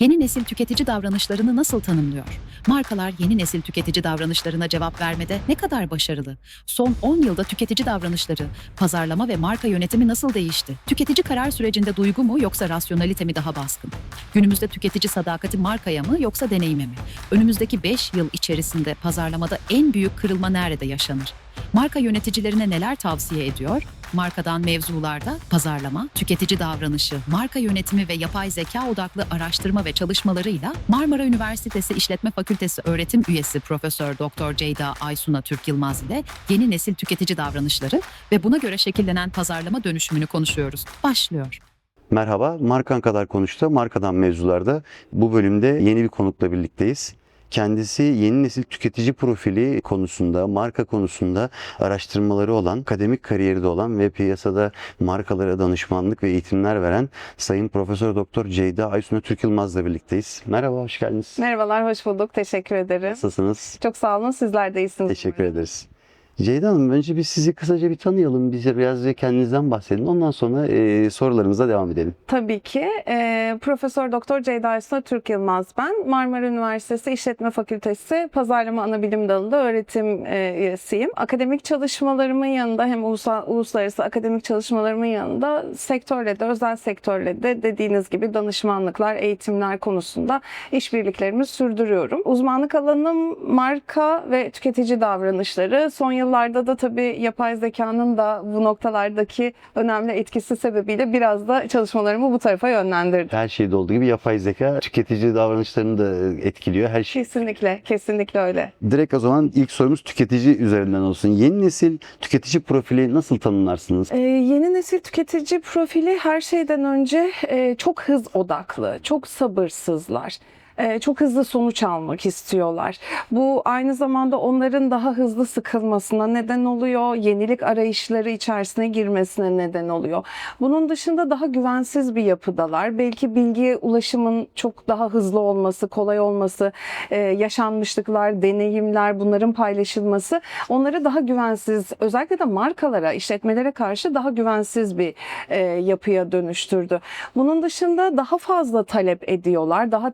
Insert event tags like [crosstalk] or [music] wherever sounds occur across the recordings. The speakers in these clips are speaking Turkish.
Yeni nesil tüketici davranışlarını nasıl tanımlıyor? Markalar yeni nesil tüketici davranışlarına cevap vermede ne kadar başarılı? Son 10 yılda tüketici davranışları, pazarlama ve marka yönetimi nasıl değişti? Tüketici karar sürecinde duygu mu yoksa rasyonalite mi daha baskın? Günümüzde tüketici sadakati markaya mı yoksa deneyime mi? Önümüzdeki 5 yıl içerisinde pazarlamada en büyük kırılma nerede yaşanır? Marka yöneticilerine neler tavsiye ediyor? Markadan mevzularda pazarlama, tüketici davranışı, marka yönetimi ve yapay zeka odaklı araştırma ve çalışmalarıyla Marmara Üniversitesi İşletme Fakültesi öğretim üyesi Profesör Doktor Ceyda Aysuna Türk Yılmaz ile yeni nesil tüketici davranışları ve buna göre şekillenen pazarlama dönüşümünü konuşuyoruz. Başlıyor. Merhaba, Markan Kadar Konuş'ta Markadan Mevzular'da bu bölümde yeni bir konukla birlikteyiz. Kendisi yeni nesil tüketici profili konusunda, marka konusunda araştırmaları olan, akademik kariyeri de olan ve piyasada markalara danışmanlık ve eğitimler veren Sayın Profesör Doktor Ceyda Aysuna Türk Yılmaz'la birlikteyiz. Merhaba, hoş geldiniz. Merhabalar, hoş bulduk. Teşekkür ederim. Nasılsınız? Çok sağ olun. Sizler de iyisiniz. Teşekkür ederiz. Ceyda Hanım, önce biz sizi kısaca bir tanıyalım. Bize biraz da kendinizden bahsedin. Ondan sonra e, sorularımıza devam edelim. Tabii ki. Ee, Profesör Doktor Ceyda Aysuna Türk Yılmaz ben. Marmara Üniversitesi İşletme Fakültesi Pazarlama Anabilim Dalı'nda öğretim e, üyesiyim. Akademik çalışmalarımın yanında hem ulusal, uluslararası akademik çalışmalarımın yanında sektörle de özel sektörle de dediğiniz gibi danışmanlıklar, eğitimler konusunda işbirliklerimi sürdürüyorum. Uzmanlık alanım marka ve tüketici davranışları. Son yıllarda da tabii yapay zekanın da bu noktalardaki önemli etkisi sebebiyle biraz da çalışmalarımı bu tarafa yönlendirdim. Her şeyde olduğu gibi yapay zeka tüketici davranışlarını da etkiliyor. Her şey. Kesinlikle, kesinlikle öyle. Direkt o zaman ilk sorumuz tüketici üzerinden olsun. Yeni nesil tüketici profili nasıl tanımlarsınız? Ee, yeni nesil tüketici profili her şeyden önce e, çok hız odaklı, çok sabırsızlar. E, Çok hızlı sonuç almak istiyorlar. Bu aynı zamanda onların daha hızlı sıkılmasına neden oluyor. Yenilik arayışları içerisine girmesine neden oluyor. Bunun dışında daha güvensiz bir yapıdalar. Belki bilgiye ulaşımın çok daha hızlı olması, kolay olması, e, yaşanmışlıklar, deneyimler bunların paylaşılması onları daha güvensiz, özellikle de markalara, işletmelere karşı daha güvensiz bir e, yapıya dönüştürdü. Bunun dışında daha fazla talep ediyorlar, daha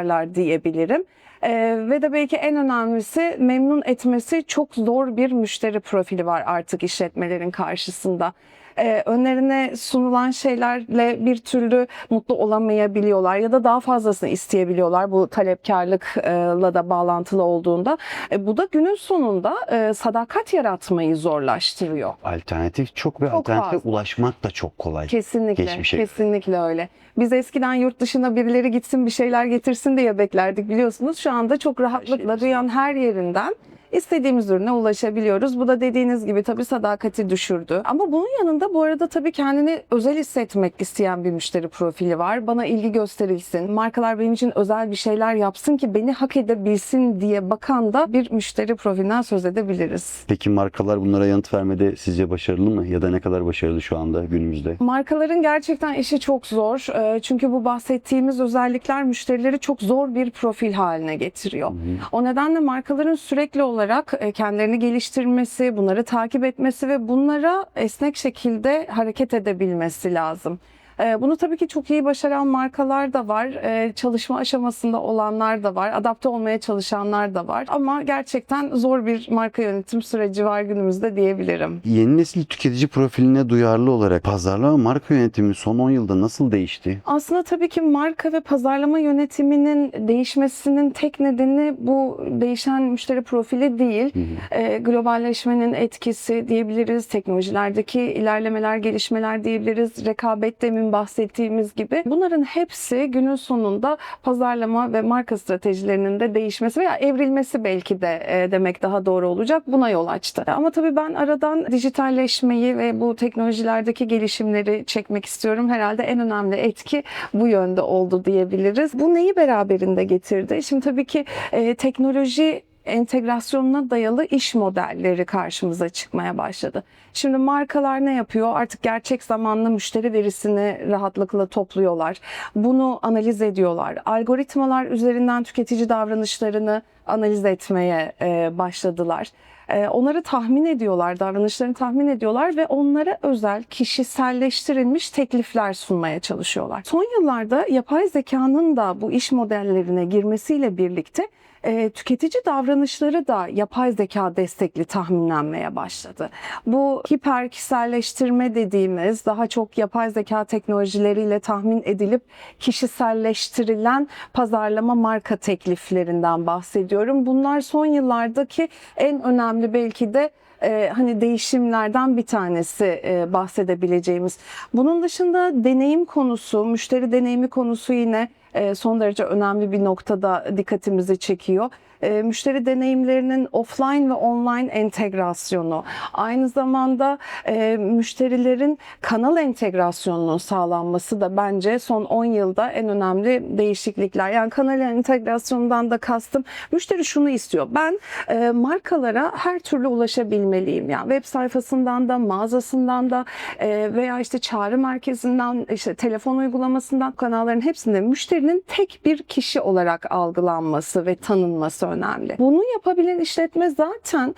talepkarlar diyebilirim. Ee, ve de belki en önemlisi memnun etmesi çok zor bir müşteri profili var artık işletmelerin karşısında. Ee, önlerine sunulan şeylerle bir türlü mutlu olamayabiliyorlar ya da daha fazlasını isteyebiliyorlar bu talepkarlıkla da bağlantılı olduğunda. E, bu da günün sonunda e, sadakat yaratmayı zorlaştırıyor. Alternatif çok ve Çok alternatife fazla. ulaşmak da çok kolay. Kesinlikle, Geçmişe. kesinlikle öyle. Biz eskiden yurt dışına birileri gitsin bir şeyler getirsin diye beklerdik biliyorsunuz. Şu anda çok rahatlıkla şey dünyanın her yerinden istediğimiz ürüne ulaşabiliyoruz. Bu da dediğiniz gibi tabii sadakati düşürdü. Ama bunun yanında bu arada tabii kendini özel hissetmek isteyen bir müşteri profili var. Bana ilgi gösterilsin, markalar benim için özel bir şeyler yapsın ki beni hak edebilsin diye bakan da bir müşteri profilinden söz edebiliriz. Peki markalar bunlara yanıt vermede sizce başarılı mı? Ya da ne kadar başarılı şu anda günümüzde? Markaların gerçekten işi çok zor. Ee, Çünkü bu bahsettiğimiz özellikler müşterileri çok zor bir profil haline getiriyor. O nedenle markaların sürekli olarak e, kendilerini geliştirmesi, bunları takip etmesi ve bunlara esnek şekilde hareket edebilmesi lazım. Ee, Bunu tabii ki çok iyi başaran markalar da var. Ee, Çalışma aşamasında olanlar da var. Adapte olmaya çalışanlar da var. Ama gerçekten zor bir marka yönetim süreci var günümüzde diyebilirim. Yeni nesil tüketici profiline duyarlı olarak pazarlama marka yönetimi son 10 yılda nasıl değişti? Aslında tabii ki marka ve pazarlama yönetiminin değişmesinin tek nedeni bu değişen müşteri profili değil. Ee, globalleşmenin etkisi diyebiliriz, teknolojilerdeki ilerlemeler, gelişmeler diyebiliriz, rekabet demin bahsettiğimiz gibi. Bunların hepsi günün sonunda pazarlama ve marka stratejilerinin de değişmesi veya evrilmesi belki de e, demek daha doğru olacak. Buna yol açtı. Ama tabii ben aradan dijitalleşmeyi ve bu teknolojilerdeki gelişimleri çekmek istiyorum. Herhalde en önemli etki bu yönde oldu diyebiliriz. Bu neyi beraberinde getirdi? Şimdi tabii ki e, teknoloji entegrasyonuna dayalı iş modelleri karşımıza çıkmaya başladı. Şimdi markalar ne yapıyor? Artık gerçek zamanlı müşteri verisini rahatlıkla topluyorlar. Bunu analiz ediyorlar. Algoritmalar üzerinden tüketici davranışlarını analiz etmeye e, başladılar. E, onları tahmin ediyorlar, davranışlarını tahmin ediyorlar ve onlara özel kişiselleştirilmiş teklifler sunmaya çalışıyorlar. Son yıllarda yapay zekanın da bu iş modellerine girmesiyle birlikte e, tüketici davranışları da yapay zeka destekli tahminlenmeye başladı. Bu hiper kişiselleştirme dediğimiz daha çok yapay zeka teknolojileriyle tahmin edilip kişiselleştirilen pazarlama marka tekliflerinden bahsediyorum. Bunlar son yıllardaki en önemli belki de e, hani değişimlerden bir tanesi e, bahsedebileceğimiz. Bunun dışında deneyim konusu, müşteri deneyimi konusu yine son derece önemli bir noktada dikkatimizi çekiyor. E, müşteri deneyimlerinin offline ve online entegrasyonu, aynı zamanda e, müşterilerin kanal entegrasyonunun sağlanması da bence son 10 yılda en önemli değişiklikler. Yani kanal entegrasyonundan da kastım müşteri şunu istiyor. Ben e, markalara her türlü ulaşabilmeliyim. Yani web sayfasından da, mağazasından da e, veya işte çağrı merkezinden, işte telefon uygulamasından kanalların hepsinde müşterinin tek bir kişi olarak algılanması ve tanınması önemli. Bunu yapabilen işletme zaten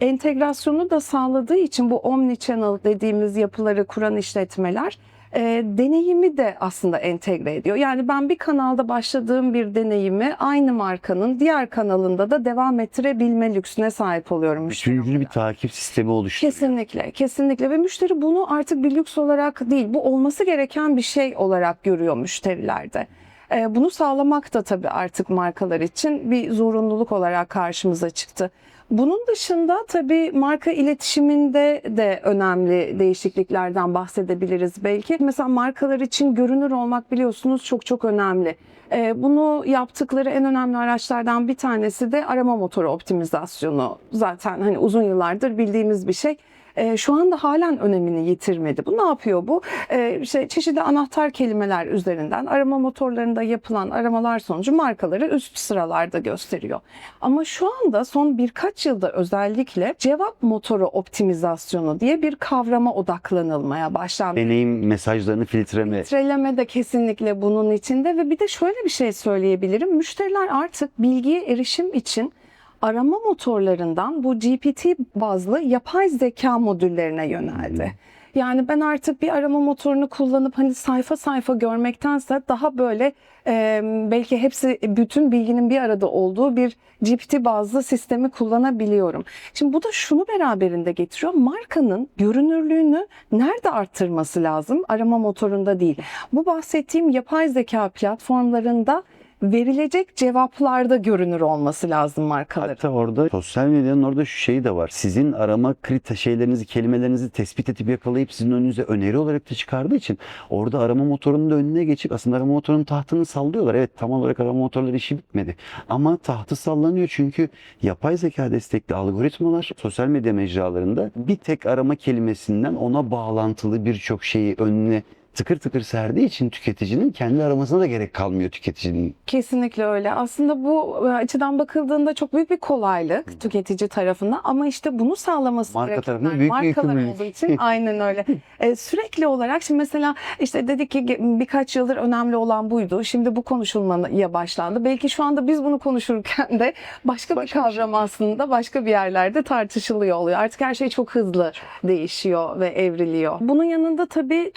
entegrasyonu da sağladığı için bu omnichannel dediğimiz yapıları kuran işletmeler e, deneyimi de aslında entegre ediyor. Yani ben bir kanalda başladığım bir deneyimi aynı markanın diğer kanalında da devam ettirebilme lüksüne sahip oluyorum Üçüncü bir takip sistemi oluşturuyor. Kesinlikle, kesinlikle ve müşteri bunu artık bir lüks olarak değil, bu olması gereken bir şey olarak görüyor müşterilerde. Ee, Bunu sağlamak da tabii artık markalar için bir zorunluluk olarak karşımıza çıktı. Bunun dışında tabii marka iletişiminde de önemli değişikliklerden bahsedebiliriz belki. Mesela markalar için görünür olmak biliyorsunuz çok çok önemli. Ee, Bunu yaptıkları en önemli araçlardan bir tanesi de arama motoru optimizasyonu. Zaten hani uzun yıllardır bildiğimiz bir şey. Ee, şu anda halen önemini yitirmedi. Bu ne yapıyor bu? Ee, işte çeşitli anahtar kelimeler üzerinden arama motorlarında yapılan aramalar sonucu markaları üst sıralarda gösteriyor. Ama şu anda son birkaç yılda özellikle cevap motoru optimizasyonu diye bir kavrama odaklanılmaya başlandı. Deneyim mesajlarını filtreme. Filtreleme de kesinlikle bunun içinde ve bir de şöyle bir şey söyleyebilirim. Müşteriler artık bilgiye erişim için arama motorlarından bu GPT bazlı yapay zeka modüllerine yöneldi. Yani ben artık bir arama motorunu kullanıp hani sayfa sayfa görmektense daha böyle e, belki hepsi bütün bilginin bir arada olduğu bir GPT bazlı sistemi kullanabiliyorum. Şimdi bu da şunu beraberinde getiriyor. Markanın görünürlüğünü nerede arttırması lazım? Arama motorunda değil. Bu bahsettiğim yapay zeka platformlarında verilecek cevaplarda görünür olması lazım markaların. Hatta orada sosyal medyanın orada şu şeyi de var. Sizin arama kriter şeylerinizi, kelimelerinizi tespit edip yakalayıp sizin önünüze öneri olarak da çıkardığı için orada arama motorunun da önüne geçip aslında arama motorunun tahtını sallıyorlar. Evet tam olarak arama motorları işi bitmedi. Ama tahtı sallanıyor çünkü yapay zeka destekli algoritmalar sosyal medya mecralarında bir tek arama kelimesinden ona bağlantılı birçok şeyi önüne tıkır tıkır serdiği için tüketicinin kendi aramasına da gerek kalmıyor tüketicinin. Kesinlikle öyle. Aslında bu e, açıdan bakıldığında çok büyük bir kolaylık tüketici tarafından ama işte bunu sağlaması Marka tarafından büyük bir markalar yükümlülük. olduğu için [laughs] aynen öyle. E, sürekli olarak şimdi mesela işte dedik ki birkaç yıldır önemli olan buydu. Şimdi bu konuşulmaya başlandı. Belki şu anda biz bunu konuşurken de başka, Başka bir bir şey. kavram aslında başka bir yerlerde tartışılıyor oluyor. Artık her şey çok hızlı değişiyor ve evriliyor. Bunun yanında tabii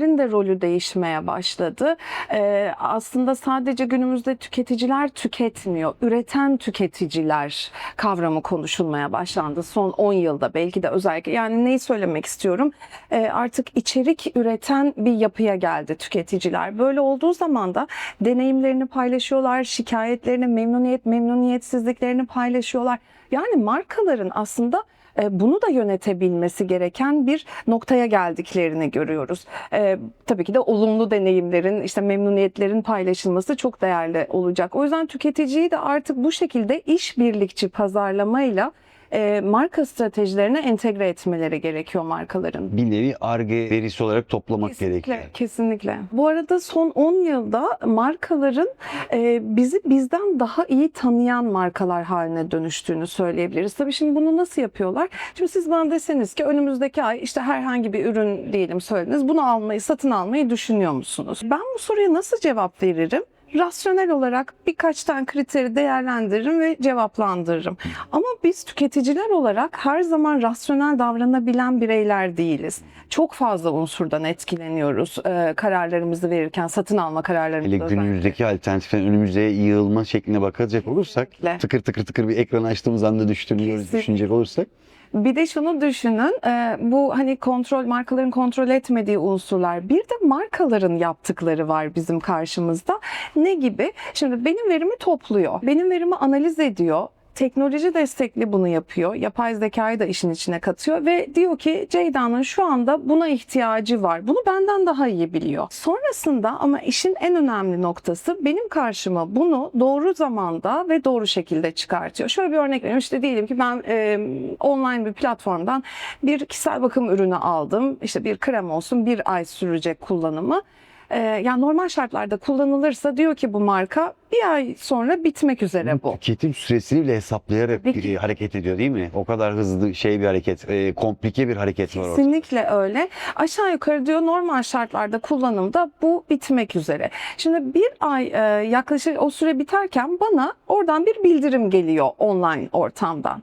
tüketicilerin de rolü değişmeye başladı. Ee, aslında sadece günümüzde tüketiciler tüketmiyor. Üreten tüketiciler kavramı konuşulmaya başlandı son 10 yılda belki de özellikle. Yani neyi söylemek istiyorum? Ee, artık içerik üreten bir yapıya geldi tüketiciler. Böyle olduğu zaman da deneyimlerini paylaşıyorlar, şikayetlerini, memnuniyet, memnuniyetsizliklerini paylaşıyorlar. Yani markaların aslında e, bunu da yönetebilmesi gereken bir noktaya geldiklerini görüyoruz. E, tabii ki de olumlu deneyimlerin, işte memnuniyetlerin paylaşılması çok değerli olacak. O yüzden tüketiciyi de artık bu şekilde işbirlikçi pazarlamayla e, marka stratejilerine entegre etmeleri gerekiyor markaların. Bir nevi arge verisi olarak toplamak Kesinlikle, gerekiyor. kesinlikle. Bu arada son 10 yılda markaların e, bizi bizden daha iyi tanıyan markalar haline dönüştüğünü söyleyebiliriz. Tabii şimdi bunu nasıl yapıyorlar? Şimdi siz bana deseniz ki önümüzdeki ay işte herhangi bir ürün diyelim söylediniz. Bunu almayı, satın almayı düşünüyor musunuz? Ben bu soruya nasıl cevap veririm? Rasyonel olarak birkaç tane kriteri değerlendiririm ve cevaplandırırım. Ama biz tüketiciler olarak her zaman rasyonel davranabilen bireyler değiliz. Çok fazla unsurdan etkileniyoruz e, kararlarımızı verirken, satın alma kararlarımızı. Hele günümüzdeki alternatiflerin önümüze yığılma şekline bakacak olursak Kesinlikle. tıkır tıkır tıkır bir ekran açtığımız anda Kesinlikle. düşünecek olursak Bir de şunu düşünün, e, bu hani kontrol markaların kontrol etmediği unsurlar. Bir de markaların yaptıkları var bizim karşımızda. Ne gibi? Şimdi benim verimi topluyor, benim verimi analiz ediyor. Teknoloji destekli bunu yapıyor. Yapay zekayı da işin içine katıyor ve diyor ki Ceyda'nın şu anda buna ihtiyacı var. Bunu benden daha iyi biliyor. Sonrasında ama işin en önemli noktası benim karşıma bunu doğru zamanda ve doğru şekilde çıkartıyor. Şöyle bir örnek vereyim. İşte diyelim ki ben e, online bir platformdan bir kişisel bakım ürünü aldım. İşte bir krem olsun bir ay sürecek kullanımı. Ee, yani normal şartlarda kullanılırsa diyor ki bu marka bir ay sonra bitmek üzere bu. tüketim süresini bile hesaplayarak Tabii ki. e, hareket ediyor değil mi? O kadar hızlı şey bir hareket, e, komplike bir hareket var orada. Kesinlikle öyle. Aşağı yukarı diyor normal şartlarda kullanımda bu bitmek üzere. Şimdi bir ay e, yaklaşık o süre biterken bana oradan bir bildirim geliyor online ortamdan.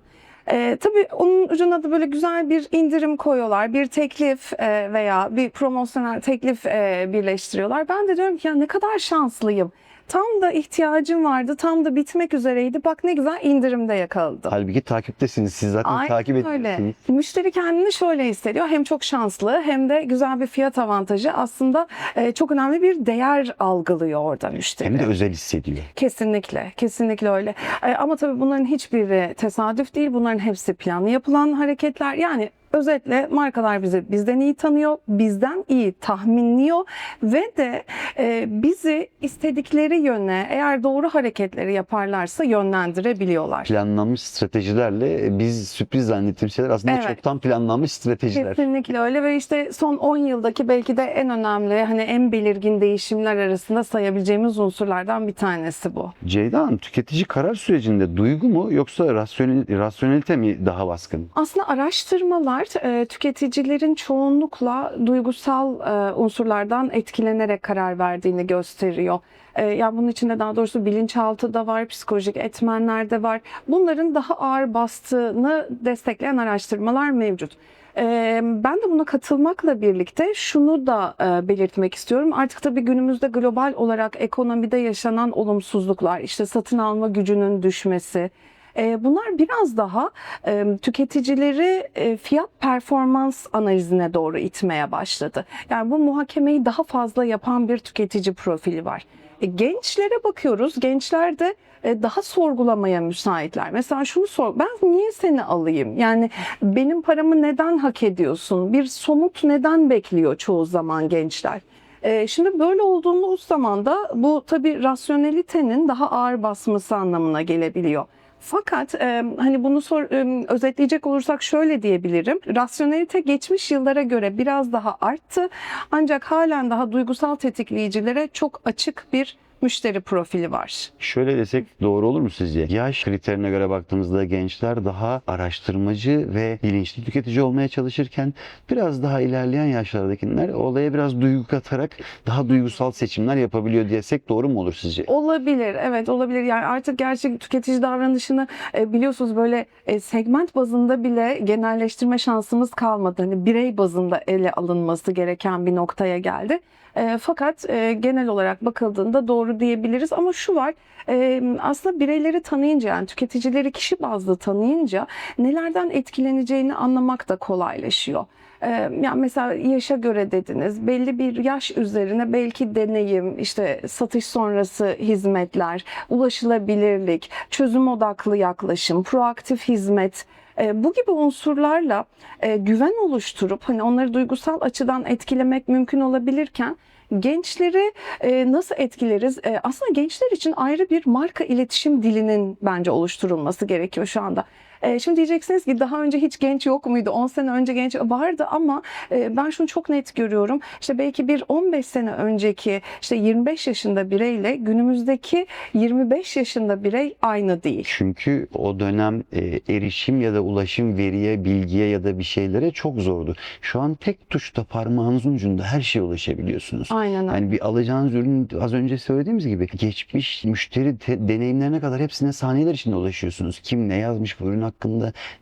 E, tabii onun ucuna da böyle güzel bir indirim koyuyorlar. Bir teklif e, veya bir promosyonel teklif e, birleştiriyorlar. Ben de diyorum ki ya ne kadar şanslıyım. Tam da ihtiyacım vardı. Tam da bitmek üzereydi. Bak ne güzel indirimde yakaladım. Halbuki takiptesiniz. Siz zaten Aynen takip öyle. ediyorsunuz. Müşteri kendini şöyle hissediyor. Hem çok şanslı hem de güzel bir fiyat avantajı. Aslında e, çok önemli bir değer algılıyor orada müşteri. Hem de özel hissediyor. Kesinlikle, kesinlikle öyle. E, ama tabii bunların hiçbiri tesadüf değil. Bunların hepsi planlı yapılan hareketler. Yani özetle markalar bizi bizden iyi tanıyor, bizden iyi tahminliyor ve de e, bizi istedikleri yöne eğer doğru hareketleri yaparlarsa yönlendirebiliyorlar. Planlanmış stratejilerle e, biz sürpriz zannettiğimiz şeyler aslında Evet. çoktan planlanmış stratejiler. Kesinlikle öyle ve işte son 10 yıldaki belki de en önemli hani en belirgin değişimler arasında sayabileceğimiz unsurlardan bir tanesi bu. Ceyda Hanım tüketici karar sürecinde duygu mu yoksa rasyonel, rasyonelite mi daha baskın? Aslında araştırmalar e, tüketicilerin çoğunlukla duygusal e, unsurlardan etkilenerek karar verdiğini gösteriyor. E, yani bunun içinde daha doğrusu bilinçaltı da var, psikolojik etmenler de var. Bunların daha ağır bastığını destekleyen araştırmalar mevcut. E, Ben de buna katılmakla birlikte şunu da e, belirtmek istiyorum. Artık tabii günümüzde global olarak ekonomide yaşanan olumsuzluklar, işte satın alma gücünün düşmesi, Bunlar biraz daha tüketicileri fiyat performans analizine doğru itmeye başladı. Yani bu muhakemeyi daha fazla yapan bir tüketici profili var. E, Gençlere bakıyoruz. Gençler de e, daha sorgulamaya müsaitler. Mesela şunu sor, ben niye seni alayım? Yani benim paramı neden hak ediyorsun? Bir somut neden bekliyor çoğu zaman gençler? E, Şimdi böyle olduğumuz zaman da bu tabii rasyonelitenin daha ağır basması anlamına gelebiliyor. Fakat e, hani bunu sor, e, özetleyecek olursak şöyle diyebilirim. Rasyonelite geçmiş yıllara göre biraz daha arttı. Ancak halen daha duygusal tetikleyicilere çok açık bir müşteri profili var. Şöyle desek doğru olur mu sizce? Yaş kriterine göre baktığımızda gençler daha araştırmacı ve bilinçli tüketici olmaya çalışırken biraz daha ilerleyen yaşlardakiler olaya biraz duygu katarak daha duygusal seçimler yapabiliyor diyesek doğru mu olur sizce? Olabilir, evet olabilir. Yani artık gerçek tüketici davranışını e, biliyorsunuz böyle e, segment bazında bile genelleştirme şansımız kalmadı. Hani birey bazında ele alınması gereken bir noktaya geldi. E, fakat genel olarak bakıldığında doğru diyebiliriz. Ama şu var, e, aslında bireyleri tanıyınca yani tüketicileri kişi bazlı tanıyınca nelerden etkileneceğini anlamak da kolaylaşıyor. Yani mesela yaşa göre dediniz. Belli bir yaş üzerine belki deneyim, işte satış sonrası hizmetler, ulaşılabilirlik, çözüm odaklı yaklaşım, proaktif hizmet bu gibi unsurlarla güven oluşturup hani onları duygusal açıdan etkilemek mümkün olabilirken gençleri e, nasıl etkileriz? E, aslında gençler için ayrı bir marka iletişim dilinin bence oluşturulması gerekiyor şu anda. E, şimdi diyeceksiniz ki daha önce hiç genç yok muydu? 10 sene önce genç vardı ama e, ben şunu çok net görüyorum. İşte belki bir 15 sene önceki işte 25 yaşında bireyle günümüzdeki 25 yaşında birey aynı değil. Çünkü o dönem e, erişim ya da ulaşım veriye, bilgiye ya da bir şeylere çok zordu. Şu an tek tuşta parmağınızın ucunda her şeye ulaşabiliyorsunuz. Aynen öyle. Yani bir alacağınız ürün az önce söylediğimiz gibi geçmiş müşteri te- deneyimlerine kadar hepsine saniyeler içinde ulaşıyorsunuz. Kim ne yazmış bu ürün hakkında,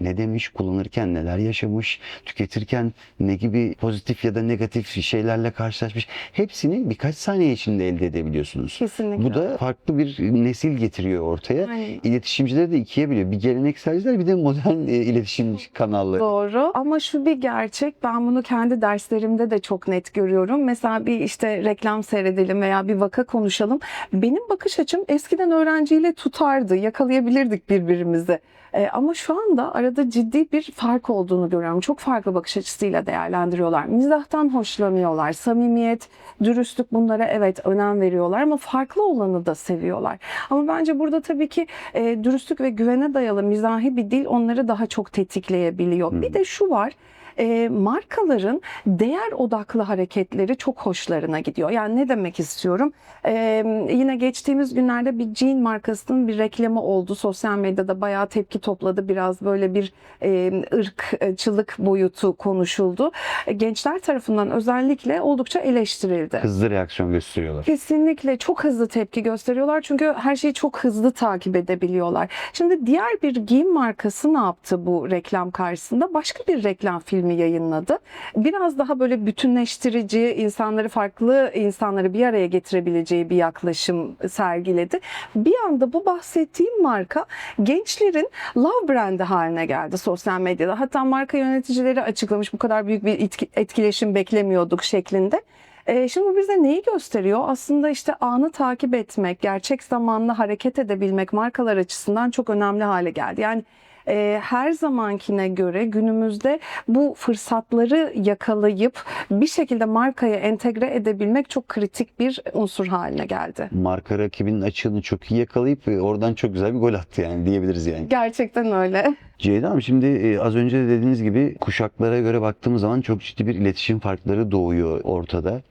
ne demiş, kullanırken neler yaşamış, tüketirken ne gibi pozitif ya da negatif şeylerle karşılaşmış. Hepsini birkaç saniye içinde elde edebiliyorsunuz. Kesinlikle. Bu da farklı bir nesil getiriyor ortaya. Aynen. İletişimcileri de ikiye biliyor. Bir gelenekselciler bir de modern e, iletişim kanalları. Doğru ama şu bir gerçek ben bunu kendi derslerimde de çok net görüyorum. Mesela bir işte reklam seyredelim veya bir vaka konuşalım. Benim bakış açım eskiden öğrenciyle tutardı, yakalayabilirdik birbirimizi. Ee, ama şu anda arada ciddi bir fark olduğunu görüyorum. Çok farklı bakış açısıyla değerlendiriyorlar. Mizahtan hoşlanıyorlar. Samimiyet, dürüstlük bunlara evet önem veriyorlar ama farklı olanı da seviyorlar. Ama bence burada tabii ki e, dürüstlük ve güvene dayalı mizahi bir dil onları daha çok tetikleyebiliyor. Bir de şu var. E, markaların değer odaklı hareketleri çok hoşlarına gidiyor. Yani ne demek istiyorum? E, yine geçtiğimiz günlerde bir jean markasının bir reklamı oldu. Sosyal medyada bayağı tepki topladı. Biraz böyle bir e, ırkçılık boyutu konuşuldu. E, Gençler tarafından özellikle oldukça eleştirildi. Hızlı reaksiyon gösteriyorlar. Kesinlikle çok hızlı tepki gösteriyorlar çünkü her şeyi çok hızlı takip edebiliyorlar. Şimdi diğer bir giyim markası ne yaptı bu reklam karşısında? Başka bir reklam filmi yayınladı. Biraz daha böyle bütünleştirici, insanları farklı insanları bir araya getirebileceği bir yaklaşım sergiledi. Bir anda bu bahsettiğim marka gençlerin love brandi haline geldi sosyal medyada. Hatta marka yöneticileri açıklamış bu kadar büyük bir etki- etkileşim beklemiyorduk şeklinde. Ee, şimdi bu bize neyi gösteriyor? Aslında işte anı takip etmek, gerçek zamanlı hareket edebilmek markalar açısından çok önemli hale geldi. Yani e, her zamankine göre günümüzde bu fırsatları yakalayıp bir şekilde markaya entegre edebilmek çok kritik bir unsur haline geldi. Marka rakibinin açığını çok iyi yakalayıp e, oradan çok güzel bir gol attı yani diyebiliriz yani. Gerçekten öyle. Ceyda Hanım şimdi e, az önce de dediğiniz gibi kuşaklara göre baktığımız zaman çok ciddi bir iletişim farkları doğuyor ortada.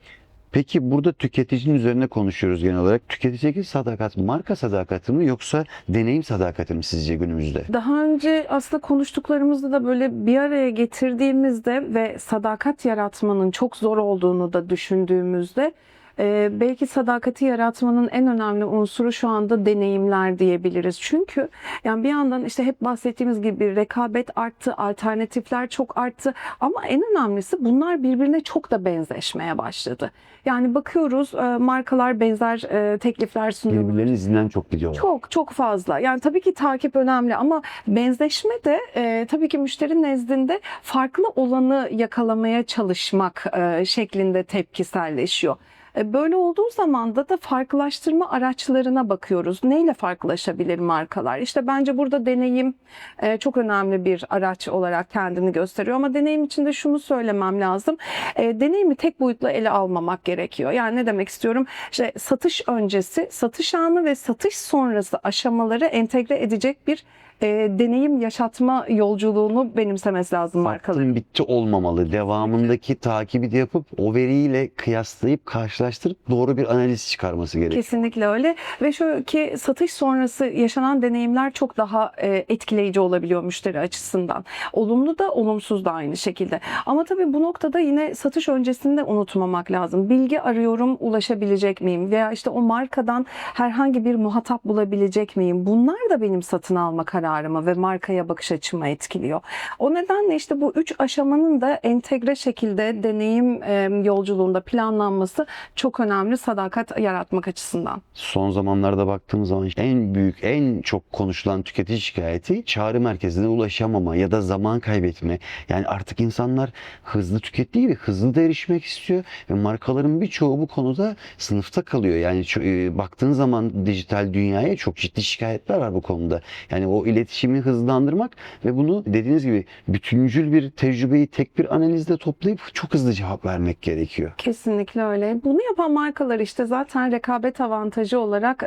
Peki burada tüketicinin üzerine konuşuyoruz genel olarak. Tüketici sadakat marka sadakati mi yoksa deneyim sadakati mi sizce günümüzde? Daha önce aslında konuştuklarımızda da böyle bir araya getirdiğimizde ve sadakat yaratmanın çok zor olduğunu da düşündüğümüzde e, belki sadakati yaratmanın en önemli unsuru şu anda deneyimler diyebiliriz. Çünkü yani bir yandan işte hep bahsettiğimiz gibi rekabet arttı, alternatifler çok arttı ama en önemlisi bunlar birbirine çok da benzeşmeye başladı. Yani bakıyoruz e, markalar benzer e, teklifler sunuyorlar. Birbirlerinin izinden çok gidiyorlar. Çok çok fazla. Yani tabii ki takip önemli ama benzeşme de e, tabii ki müşteri nezdinde farklı olanı yakalamaya çalışmak e, şeklinde tepkiselleşiyor. E, Böyle olduğu zaman da da farklılaştırma araçlarına bakıyoruz. Neyle farklılaşabilir markalar? İşte bence burada deneyim e, çok önemli bir araç olarak kendini gösteriyor. Ama deneyim içinde şunu söylemem lazım. E, deneyimi tek boyutlu ele almamak gerekiyor. Yani ne demek istiyorum? İşte satış öncesi, satış anı ve satış sonrası aşamaları entegre edecek bir e, deneyim yaşatma yolculuğunu benimsemesi lazım markaların. Bitti olmamalı. Devamındaki takibi de yapıp o veriyle kıyaslayıp karşılaştırıp doğru bir analiz çıkarması gerekiyor. Kesinlikle öyle ve şu ki satış sonrası yaşanan deneyimler çok daha e, etkileyici olabiliyor müşteri açısından. Olumlu da olumsuz da aynı şekilde. Ama tabii bu noktada yine satış öncesinde unutmamak lazım. Bilgi arıyorum ulaşabilecek miyim? Veya işte o markadan herhangi bir muhatap bulabilecek miyim? Bunlar da benim satın alma kararımı ve markaya bakış açımı etkiliyor. O nedenle işte bu üç aşamanın da entegre şekilde deneyim yolculuğunda planlanması çok önemli sadakat yaratmak açısından. Son zamanlarda baktığımız zaman en büyük, en çok konuşulan tüketici şikayeti çağrı merkezine ulaşamama ya da zaman kaybetme. Yani artık insanlar hızlı tükettiği gibi hızlı da erişmek istiyor ve markaların birçoğu bu konuda sınıfta kalıyor. Yani e, baktığın zaman dijital dünyaya çok ciddi şikayetler var bu konuda. Yani o iletişimi hızlandırmak ve bunu dediğiniz gibi bütüncül bir tecrübeyi tek bir analizde toplayıp çok hızlı cevap vermek gerekiyor. Kesinlikle öyle. Bunu yapan markalar işte zaten rekabet avantajı olarak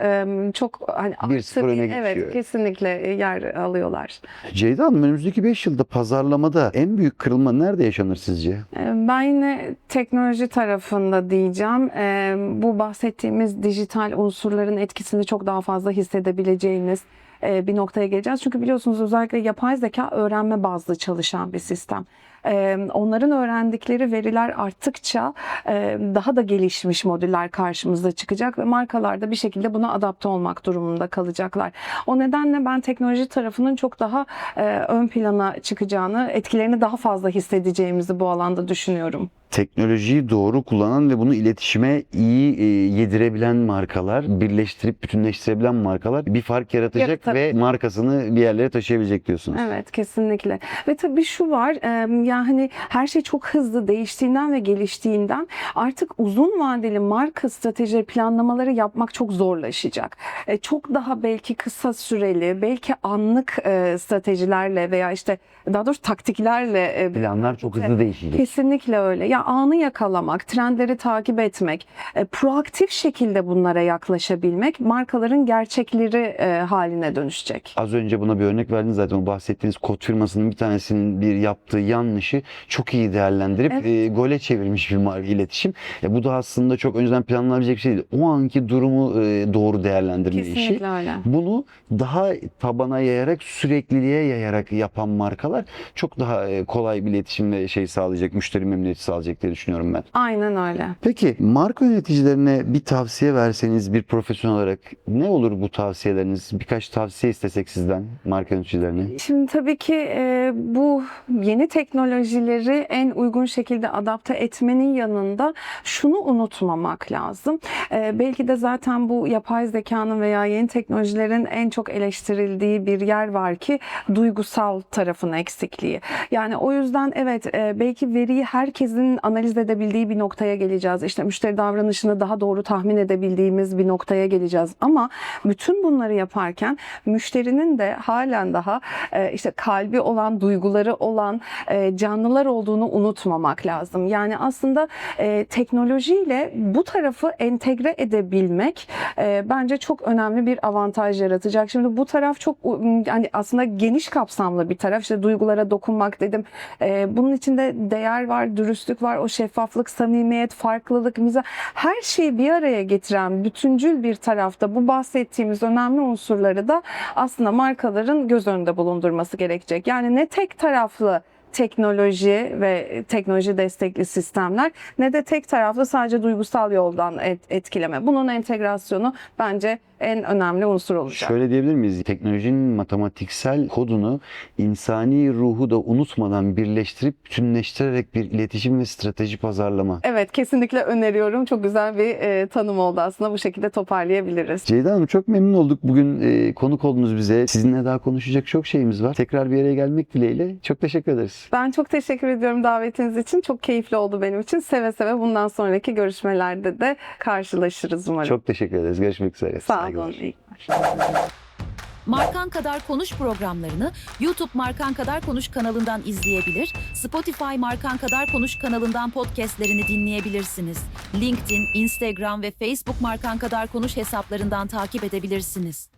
çok hani Bir artı öne geçiyor. Evet, kesinlikle yer alıyorlar. Ceyda Hanım önümüzdeki 5 yılda pazarlamada en büyük kırılma nerede yaşanır sizce? Ben yine teknoloji tarafında diyeceğim. Bu bahsettiğimiz dijital unsurların etkisini çok daha fazla hissedebileceğiniz bir noktaya geleceğiz. Çünkü biliyorsunuz özellikle yapay zeka öğrenme bazlı çalışan bir sistem. Ee, Onların öğrendikleri veriler arttıkça e, daha da gelişmiş modüller karşımıza çıkacak ve markalar da bir şekilde buna adapte olmak durumunda kalacaklar. O nedenle ben teknoloji tarafının çok daha e, ön plana çıkacağını, etkilerini daha fazla hissedeceğimizi bu alanda düşünüyorum. Teknolojiyi doğru kullanan ve bunu iletişime iyi e, yedirebilen markalar, birleştirip bütünleştirebilen markalar bir fark yaratacak tabii. ve markasını bir yerlere taşıyabilecek diyorsunuz. Evet kesinlikle. Ve tabii şu var e, ya hani her şey çok hızlı değiştiğinden ve geliştiğinden artık uzun vadeli marka strateji planlamaları yapmak çok zorlaşacak. E, Çok daha belki kısa süreli, belki anlık e, stratejilerle veya işte daha doğrusu taktiklerle e, Planlar çok hızlı değişecek. Kesinlikle öyle. Ya anı yakalamak, trendleri takip etmek, e, proaktif şekilde bunlara yaklaşabilmek markaların gerçekleri e, haline dönüşecek. Az önce buna bir örnek verdiniz zaten o bahsettiğiniz kod firmasının bir tanesinin bir yaptığı yanlışı çok iyi değerlendirip Evet. e, gole çevirmiş bir marka iletişim. E, bu da aslında çok önceden planlanabilecek bir şey değil. O anki durumu e, doğru değerlendirme işi. Kesinlikle öyle. Bunu daha tabana yayarak, sürekliliğe yayarak yapan markalar çok daha e, kolay bir iletişim ve şey sağlayacak, müşteri memnuniyeti sağlayacak diye düşünüyorum ben. Aynen öyle. Peki marka yöneticilerine bir tavsiye verseniz bir profesyonel olarak ne olur bu tavsiyeleriniz? Birkaç tavsiye istesek sizden marka yöneticilerine. Şimdi tabii ki e, bu yeni teknolojileri en uygun şekilde adapte etmenin yanında şunu unutmamak lazım. E, belki de zaten bu yapay zekanın veya yeni teknolojilerin en çok eleştirildiği bir yer var ki duygusal tarafın eksikliği. Yani o yüzden evet e, belki veriyi herkesin analiz edebildiği bir noktaya geleceğiz. İşte müşteri davranışını daha doğru tahmin edebildiğimiz bir noktaya geleceğiz. Ama bütün bunları yaparken müşterinin de halen daha e, işte kalbi olan, duyguları olan e, canlılar olduğunu unutmamak lazım. Yani aslında e, teknolojiyle bu tarafı entegre edebilmek bence çok önemli bir avantaj yaratacak. Şimdi bu taraf çok hani aslında geniş kapsamlı bir taraf. İşte duygulara dokunmak dedim. Bunun içinde değer var, dürüstlük var, o şeffaflık, samimiyet, farklılık, mizah her şeyi bir araya getiren bütüncül bir tarafta bu bahsettiğimiz önemli unsurları da aslında markaların göz önünde bulundurması gerekecek. Yani ne tek taraflı teknoloji ve teknoloji destekli sistemler ne de tek taraflı sadece duygusal yoldan et- etkileme. Bunun entegrasyonu bence en önemli unsur olacak. Şöyle diyebilir miyiz? Teknolojinin matematiksel kodunu insani ruhu da unutmadan birleştirip bütünleştirerek bir iletişim ve strateji pazarlama. Evet kesinlikle öneriyorum. Çok güzel bir e, tanım oldu aslında. Bu şekilde toparlayabiliriz. Ceyda Hanım çok memnun olduk bugün e, konuk oldunuz bize. Sizinle daha konuşacak çok şeyimiz var. Tekrar bir araya gelmek dileğiyle. Çok teşekkür ederiz. Ben çok teşekkür ediyorum davetiniz için. Çok keyifli oldu benim için. Seve seve bundan sonraki görüşmelerde de karşılaşırız umarım. Çok teşekkür ederiz. Görüşmek üzere. sağ Günler. Markan Kadar Konuş programlarını YouTube Markan Kadar Konuş kanalından izleyebilir, Spotify Markan Kadar Konuş kanalından podcastlerini dinleyebilirsiniz. LinkedIn, Instagram ve Facebook Markan Kadar Konuş hesaplarından takip edebilirsiniz.